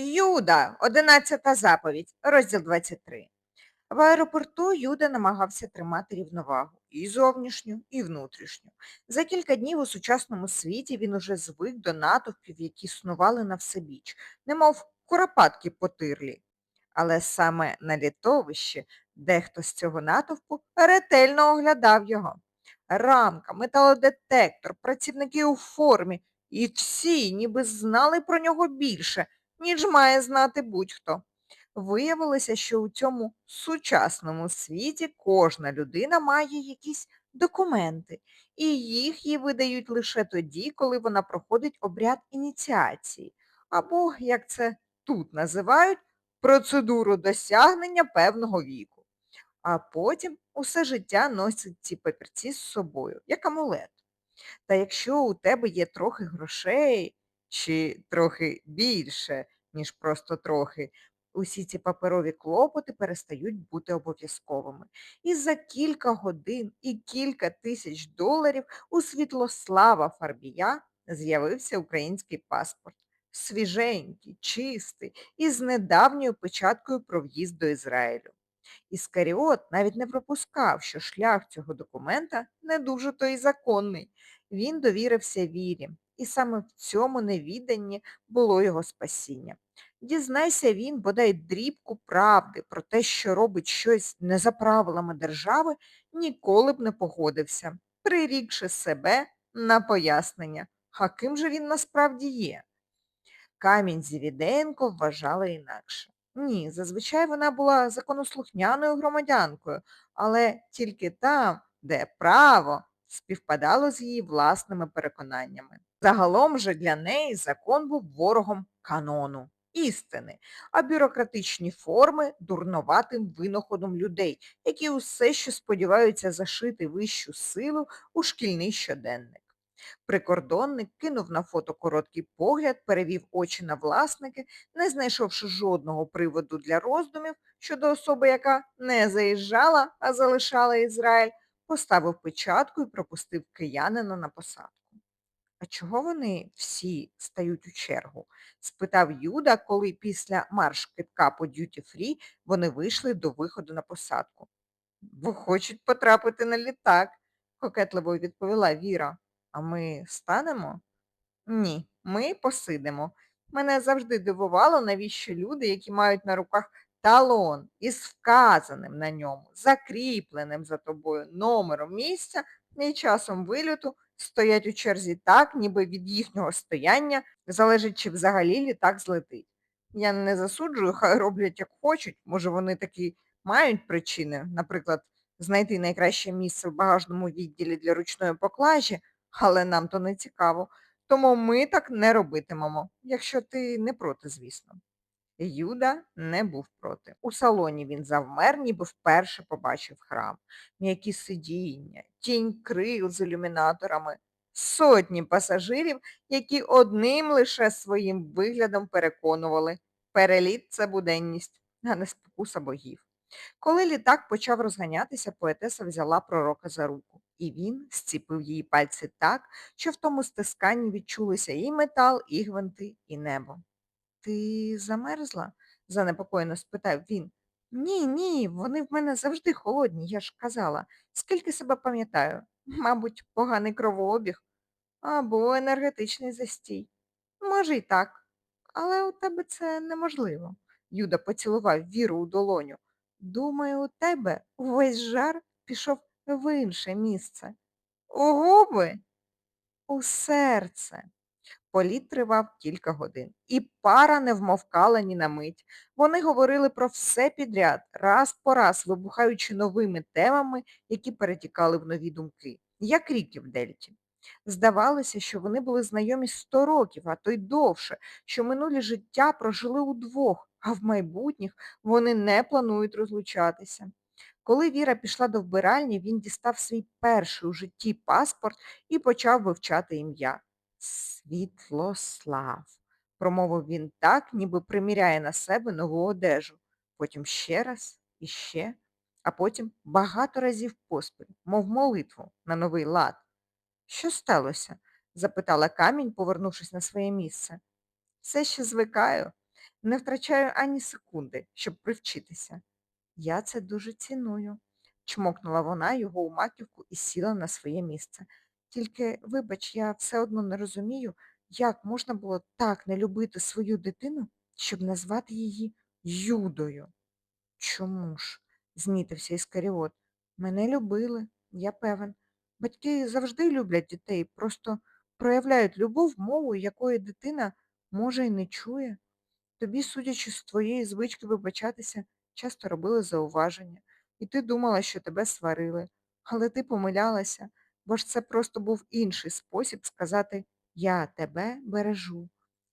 Юда, одинадцята заповідь, розділ 23. В аеропорту Юда намагався тримати рівновагу і зовнішню, і внутрішню. За кілька днів у сучасному світі він уже звик до натовпів, які снували на всебіч, немов куропатки по тирлі. Але саме на літовищі дехто з цього натовпу ретельно оглядав його. Рамка, металодетектор, працівники у формі, і всі ніби знали про нього більше, ніж має знати будь-хто. Виявилося, що у цьому сучасному світі кожна людина має якісь документи, і їх їй видають лише тоді, коли вона проходить обряд ініціації, або, як це тут називають, процедуру досягнення певного віку. А потім усе життя носить ці папірці з собою, як амулет. Та якщо у тебе є трохи грошей чи трохи більше, ніж просто трохи, усі ці паперові клопоти перестають бути обов'язковими. І за кілька годин і кілька тисяч доларів у Світлослава Фарбія з'явився український паспорт. Свіженький, чистий і з недавньою печаткою про в'їзд до Ізраїлю. Іскаріот навіть не пропускав, що шлях цього документа не дуже то й законний. Він довірився вірі, і саме в цьому невіданні було його спасіння. Дізнайся він, бодай дрібку правди про те, що робить щось не за правилами держави, ніколи б не погодився, прирікши себе на пояснення, а ким же він насправді є. Камінь Зівіденко вважала інакше. Ні, зазвичай вона була законослухняною громадянкою, але тільки там, де право співпадало з її власними переконаннями. Загалом же для неї закон був ворогом канону, істини, а бюрократичні форми дурноватим винаходом людей, які усе ще сподіваються зашити вищу силу у шкільний щоденник. Прикордонник кинув на фото короткий погляд, перевів очі на власники, не знайшовши жодного приводу для роздумів щодо особи, яка не заїжджала, а залишала Ізраїль, поставив печатку і пропустив киянина на посадку. А чого вони всі стають у чергу? спитав Юда, коли після марш китка по дюті фрі вони вийшли до виходу на посадку. Бо хочуть потрапити на літак, кокетливо відповіла Віра. А ми станемо? Ні, ми посидимо. Мене завжди дивувало, навіщо люди, які мають на руках талон із вказаним на ньому, закріпленим за тобою номером місця і часом вильоту, стоять у черзі так, ніби від їхнього стояння залежить, чи взагалі літак злетить. Я не засуджую, хай роблять як хочуть, може вони такі мають причини, наприклад, знайти найкраще місце в багажному відділі для ручної поклажі, але нам то не цікаво. Тому ми так не робитимемо, якщо ти не проти, звісно. Юда не був проти. У салоні він завмер, ніби вперше побачив храм. М'які сидіння, тінь крил з ілюмінаторами, сотні пасажирів, які одним лише своїм виглядом переконували, переліт це буденність, а не спокуса богів. Коли літак почав розганятися, поетеса взяла пророка за руку, і він зціпив її пальці так, що в тому стисканні відчулися і метал, і гвинти, і небо. Ти замерзла? занепокоєно спитав він. Ні, ні, вони в мене завжди холодні, я ж казала. Скільки себе пам'ятаю? Мабуть, поганий кровообіг або енергетичний застій. Може, й так. Але у тебе це неможливо. Юда поцілував віру у долоню. Думаю, у тебе увесь жар пішов в інше місце. У губи? У серце. Політ тривав кілька годин, і пара не вмовкала ні на мить. Вони говорили про все підряд, раз по раз вибухаючи новими темами, які перетікали в нові думки, як ріки в Дельті. Здавалося, що вони були знайомі сто років, а то й довше, що минулі життя прожили удвох, а в майбутніх вони не планують розлучатися. Коли Віра пішла до вбиральні, він дістав свій перший у житті паспорт і почав вивчати ім'я. Світлослав, промовив він так, ніби приміряє на себе нову одежу. Потім ще раз і ще, а потім багато разів поспіль, мов молитву на новий лад. Що сталося? запитала камінь, повернувшись на своє місце. Все ще звикаю. Не втрачаю ані секунди, щоб привчитися. Я це дуже ціную, чмокнула вона його у маківку і сіла на своє місце. Тільки, вибач, я все одно не розумію, як можна було так не любити свою дитину, щоб назвати її Юдою. Чому ж? знітився Іскаріот. Мене любили, я певен. Батьки завжди люблять дітей, просто проявляють любов мовою, якої дитина може і не чує. Тобі, судячи з твоєї звички вибачатися, часто робили зауваження, і ти думала, що тебе сварили. Але ти помилялася, бо ж це просто був інший спосіб сказати Я тебе бережу,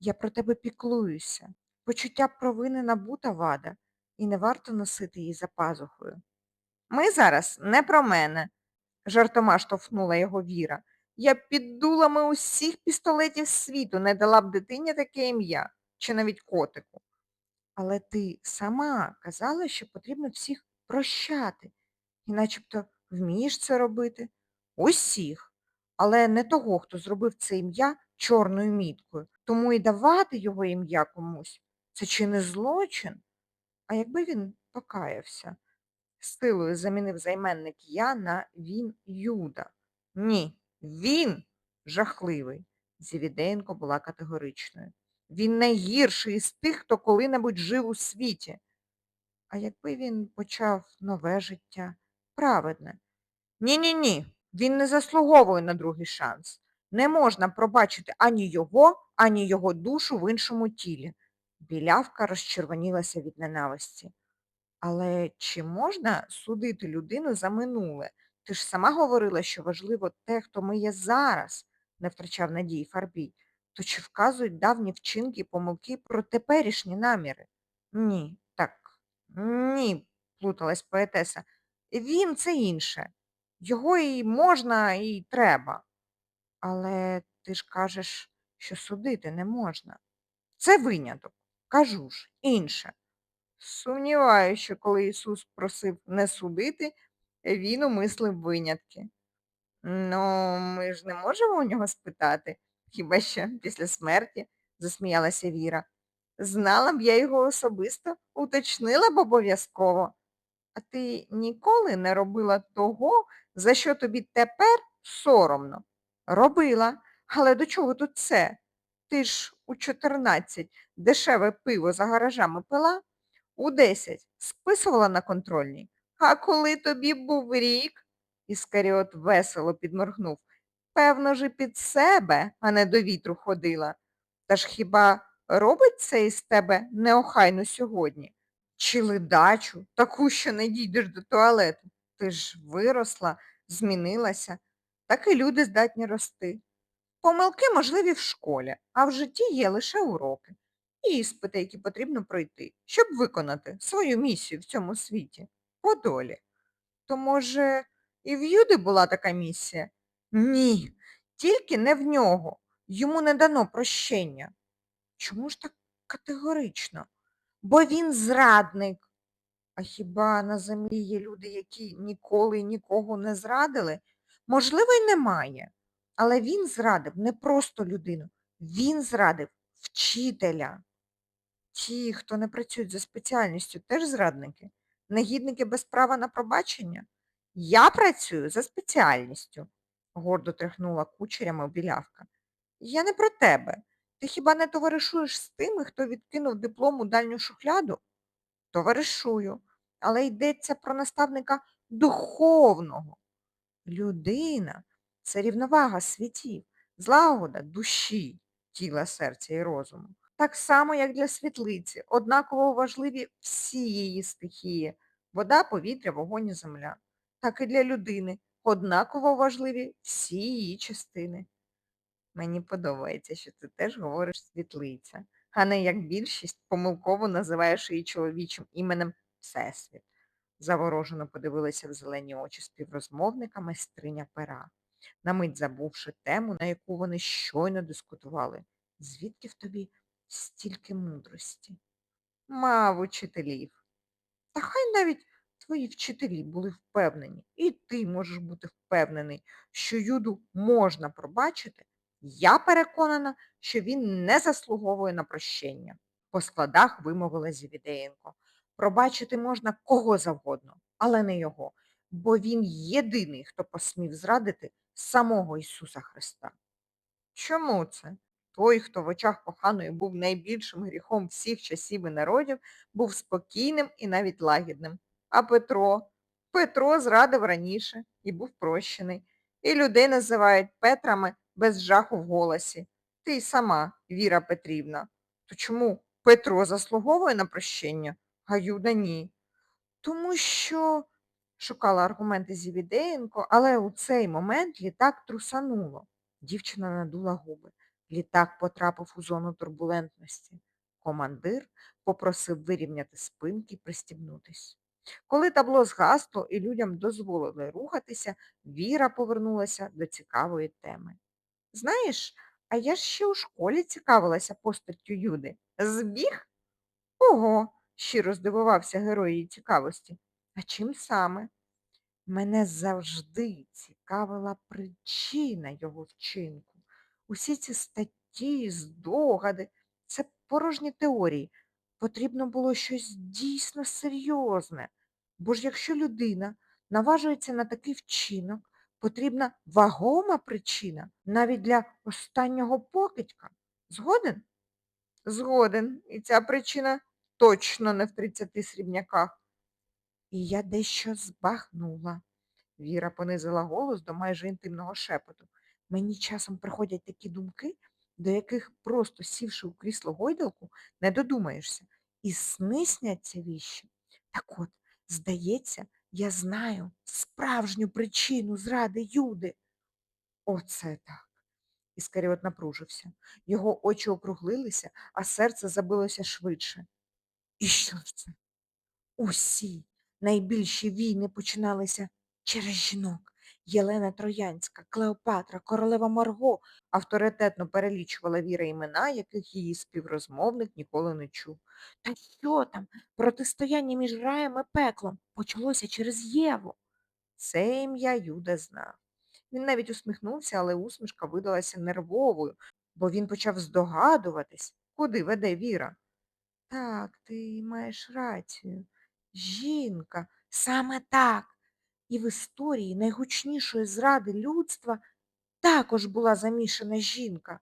я про тебе піклуюся. Почуття провини набута вада, і не варто носити її за пазухою. Ми зараз не про мене, жартома штовхнула його Віра. Я під дулами усіх пістолетів світу не дала б дитині таке ім'я, чи навіть котику. Але ти сама казала, що потрібно всіх прощати, і начебто вмієш це робити. Усіх. Але не того, хто зробив це ім'я чорною міткою. Тому і давати його ім'я комусь це чи не злочин? А якби він покаявся? Силою замінив займенник я на він Юда. Ні, він жахливий. Зівіденко була категоричною. Він найгірший із тих, хто коли-небудь жив у світі. А якби він почав нове життя, праведне. Ні-ні-ні, він не заслуговує на другий шанс. Не можна пробачити ані його, ані його душу в іншому тілі. Білявка розчервонілася від ненависті. Але чи можна судити людину за минуле? Ти ж сама говорила, що важливо те, хто ми є зараз, не втрачав надії Фарбій. То чи вказують давні вчинки і помилки про теперішні наміри? Ні, так, ні, плуталась поетеса. Він це інше. Його і можна, і треба. Але ти ж кажеш, що судити не можна. Це виняток. Кажу ж, інше. Сумніваюся, що коли Ісус просив не судити, він умислив винятки. Ну, ми ж не можемо у нього спитати, хіба що після смерті, засміялася Віра. Знала б я його особисто, уточнила б обов'язково. А ти ніколи не робила того, за що тобі тепер соромно? Робила. Але до чого тут це? Ти ж у 14 дешеве пиво за гаражами пила? У 10 списувала на контрольній. А коли тобі був рік, Іскаріот весело підморгнув, певно ж під себе, а не до вітру ходила. Та ж хіба робить це із тебе неохайно сьогодні? Чи ледачу, таку, що не дійдеш до туалету? Ти ж виросла, змінилася, так і люди здатні рости. Помилки можливі в школі, а в житті є лише уроки і іспити, які потрібно пройти, щоб виконати свою місію в цьому світі, по долі. То, може, і в Юди була така місія? Ні, тільки не в нього. Йому не дано прощення. Чому ж так категорично? Бо він зрадник. А хіба на землі є люди, які ніколи нікого не зрадили? Можливо, й немає. Але він зрадив не просто людину, він зрадив вчителя. Ті, хто не працюють за спеціальністю, теж зрадники? Негідники без права на пробачення? Я працюю за спеціальністю, гордо тряхнула кучерями білявка. Я не про тебе. Ти хіба не товаришуєш з тими, хто відкинув диплом у дальню шухляду? Товаришую, але йдеться про наставника духовного. Людина це рівновага світів, злагода душі, тіла, серця і розуму. Так само, як для світлиці, однаково важливі всі її стихії вода, повітря, вогонь і земля. Так і для людини однаково важливі всі її частини. Мені подобається, що ти теж говориш світлиця, а не як більшість помилково називаєш її чоловічим іменем Всесвіт. Заворожено подивилася в зелені очі співрозмовника майстриня пера, на мить забувши тему, на яку вони щойно дискутували. Звідки в тобі стільки мудрості? Мав учителів. Та хай навіть твої вчителі були впевнені, і ти можеш бути впевнений, що Юду можна пробачити. Я переконана, що він не заслуговує на прощення. По складах вимовила Зівідеєнко. Пробачити можна кого завгодно, але не його, бо він єдиний, хто посмів зрадити самого Ісуса Христа. Чому це? Той, хто в очах коханої був найбільшим гріхом всіх часів і народів, був спокійним і навіть лагідним. А Петро? Петро зрадив раніше і був прощений. І людей називають Петрами без жаху в голосі. Ти й сама, Віра Петрівна. То чому Петро заслуговує на прощення, а Юда ні? Тому що шукала аргументи Зівідеєнко, але у цей момент літак трусануло. Дівчина надула губи. Літак потрапив у зону турбулентності. Командир попросив вирівняти спинки і пристібнутись. Коли табло згасло і людям дозволили рухатися, Віра повернулася до цікавої теми. Знаєш, а я ж ще у школі цікавилася постаттю Юди. Збіг? Ого, щиро здивувався герой її цікавості. А чим саме? Мене завжди цікавила причина його вчинку. Усі ці статті, здогади, це порожні теорії. Потрібно було щось дійсно серйозне. Бо ж якщо людина наважується на такий вчинок, потрібна вагома причина навіть для останнього покидька. Згоден? Згоден. І ця причина точно не в 30 срібняках. І я дещо збагнула. Віра понизила голос до майже інтимного шепоту. Мені часом приходять такі думки, до яких, просто сівши у крісло гойдалку, не додумаєшся. І сни сняться віщі. Так от, здається, я знаю справжню причину зради Юди. Оце так. Іскаріот напружився. Його очі округлилися, а серце забилося швидше. І що це? Усі найбільші війни починалися через жінок. Єлена Троянська, Клеопатра, королева Марго авторитетно перелічувала Віра імена, яких її співрозмовник ніколи не чув. Та що там? Протистояння між раєм і пеклом почалося через Єву. Це ім'я Юда знав. Він навіть усміхнувся, але усмішка видалася нервовою, бо він почав здогадуватись, куди веде Віра. Так, ти маєш рацію. Жінка, саме так. І в історії найгучнішої зради людства також була замішана жінка.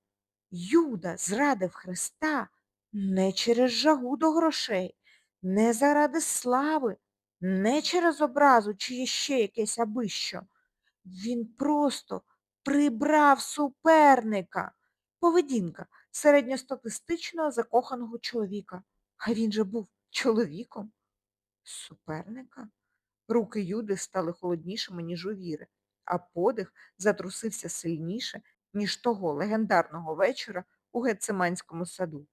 Юда зрадив Христа не через жагу до грошей, не заради слави, не через образу чи ще якесь абищо. Він просто прибрав суперника. Поведінка середньостатистичного закоханого чоловіка. А він же був чоловіком. Суперника? Руки Юди стали холоднішими, ніж у Віри, а подих затрусився сильніше, ніж того легендарного вечора у Гециманському саду.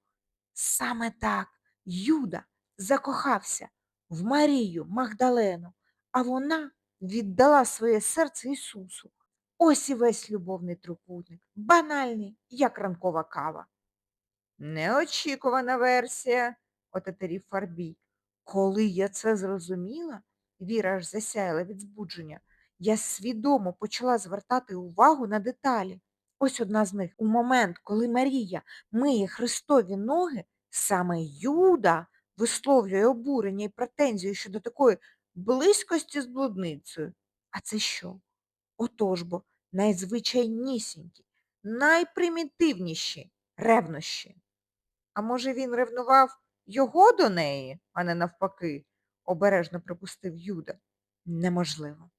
Саме так Юда закохався в Марію Магдалену, а вона віддала своє серце Ісусу. Ось і весь любовний трикутник, банальний, як ранкова кава. Неочікувана версія, отетерів Фарбій. Коли я це зрозуміла, Віра аж засяяла від збудження, я свідомо почала звертати увагу на деталі. Ось одна з них. У момент, коли Марія миє Христові ноги, саме Юда висловлює обурення і претензію щодо такої близькості з блудницею. А це що? Отож бо найзвичайнісінькі, найпримітивніші ревнощі. А може, він ревнував його до неї, а не навпаки, обережно припустив Юда. Неможливо.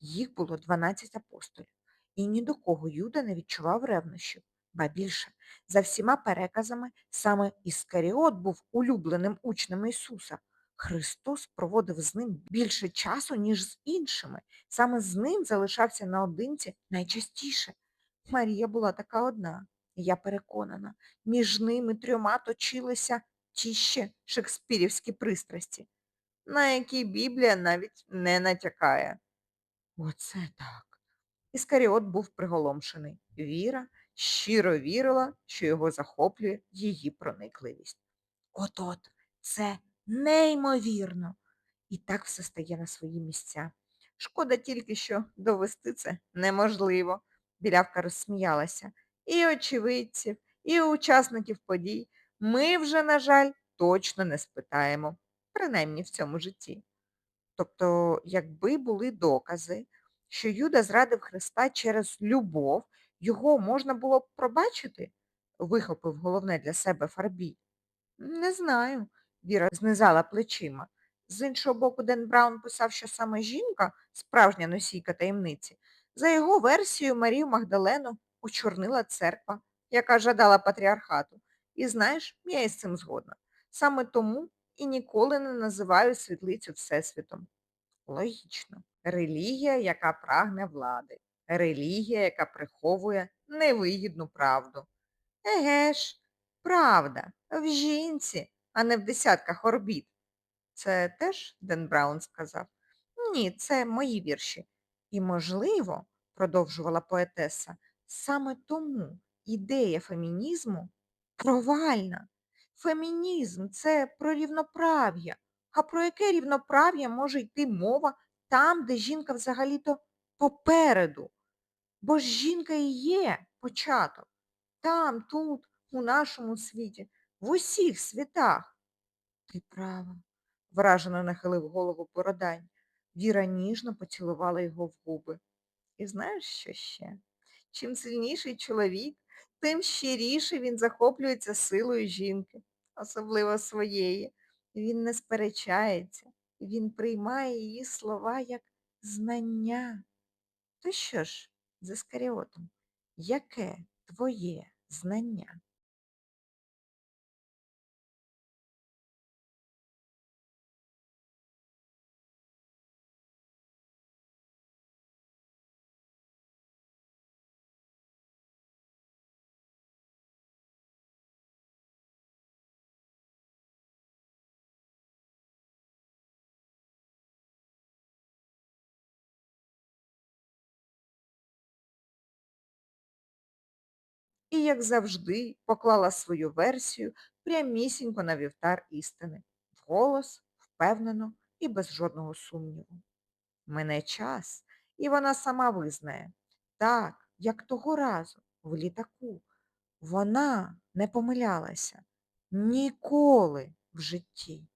Їх було 12 апостолів, і ні до кого Юда не відчував ревнощів. Ба більше, за всіма переказами, саме Іскаріот був улюбленим учнем Ісуса. Христос проводив з ним більше часу, ніж з іншими. Саме з ним залишався наодинці найчастіше. Марія була така одна. Я переконана, між ними трьома точилися ті ще шекспірівські пристрасті, на які Біблія навіть не натякає. Оце так. Іскаріот був приголомшений. Віра щиро вірила, що його захоплює її проникливість. От-от, це неймовірно. І так все стає на свої місця. Шкода тільки, що довести це неможливо. Білявка розсміялася. І очевидців, і учасників подій ми вже, на жаль, точно не спитаємо, принаймні в цьому житті. Тобто, якби були докази, що Юда зрадив Христа через любов, його можна було б пробачити? вихопив головне для себе Фарбій. Не знаю, Віра знизала плечима. З іншого боку, Ден Браун писав, що саме жінка, справжня носійка таємниці, за його версією Марію Магдалену очорнила церква, яка жадала патріархату. І знаєш, я із цим згодна. Саме тому і ніколи не називаю світлицю Всесвітом. Логічно. Релігія, яка прагне влади. Релігія, яка приховує невигідну правду. Еге ж, правда, в жінці, а не в десятках орбіт. Це теж Ден Браун сказав? Ні, це мої вірші. І, можливо, продовжувала поетеса, саме тому ідея фемінізму провальна. Фемінізм це про рівноправ'я. А про яке рівноправ'я може йти мова там, де жінка взагалі-то попереду? Бо ж жінка і є початок. Там, тут, у нашому світі, в усіх світах. Ти права, вражено нахилив голову Бородань. Віра ніжно поцілувала його в губи. І знаєш, що ще? Чим сильніший чоловік, тим щиріше він захоплюється силою жінки, особливо своєї. Він не сперечається, він приймає її слова як знання. То що ж, з Іскаріотом, яке твоє знання? І, як завжди, поклала свою версію прямісінько на вівтар істини, вголос, впевнено і без жодного сумніву. Мине час, і вона сама визнає, так, як того разу, в літаку. Вона не помилялася ніколи в житті.